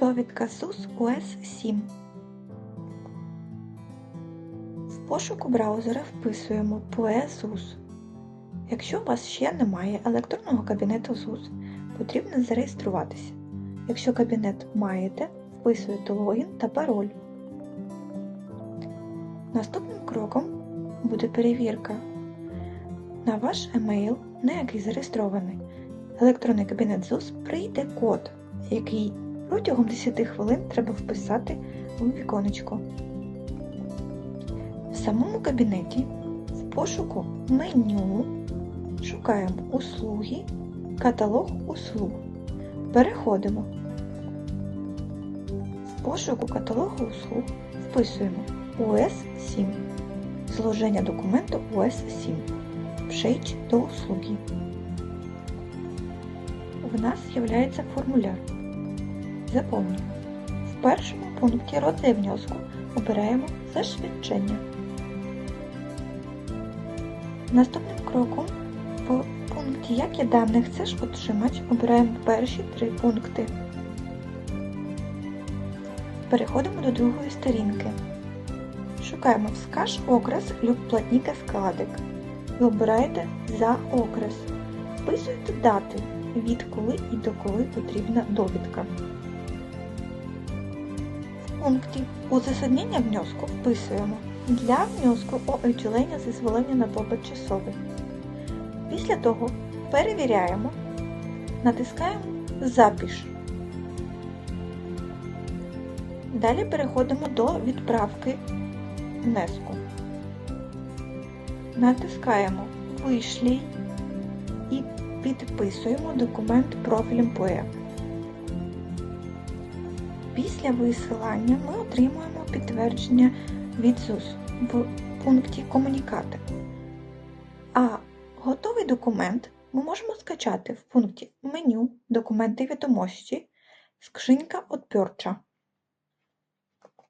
Довідка СУС УС 7. В пошуку браузера вписуємо POE SUS. Якщо у вас ще немає електронного кабінету СУС, потрібно зареєструватися. Якщо кабінет маєте, вписуєте логін та пароль. Наступним кроком буде перевірка на ваш емейл, на який зареєстрований електронний кабінет ЗУС, прийде код, який протягом 10 хвилин треба вписати у віконечко. В самому кабінеті в пошуку меню шукаємо услуги, каталог услуг. Переходимо. В пошуку каталогу услуг вписуємо УС 7. Зложення документу УС 7. Пшейч до услуги. В нас з'являється формуляр. Заповнюємо. В першому пункті роdzaj внеску обираємо Зашвидчення. Наступним кроком в пункті Які даних chcesz отримати обираємо перші три пункти. Переходимо до другої сторінки. Шукаємо Вскаж окрес люб платника складик. Ви обираєте за окрес. Вписуєте дати, від коли і до коли потрібна довідка. Пункті Узасаднення внеску вписуємо для внеску о дозволення на побут часовий. Після того перевіряємо, натискаємо Запиш. Далі переходимо до відправки внеску. Натискаємо Вишлій і підписуємо документ профілем ПОЕ. Після висилання ми отримуємо підтвердження від ЗУС в пункті Комунікати. А готовий документ ми можемо скачати в пункті Меню Документи відомості, скринька «Отпёрча».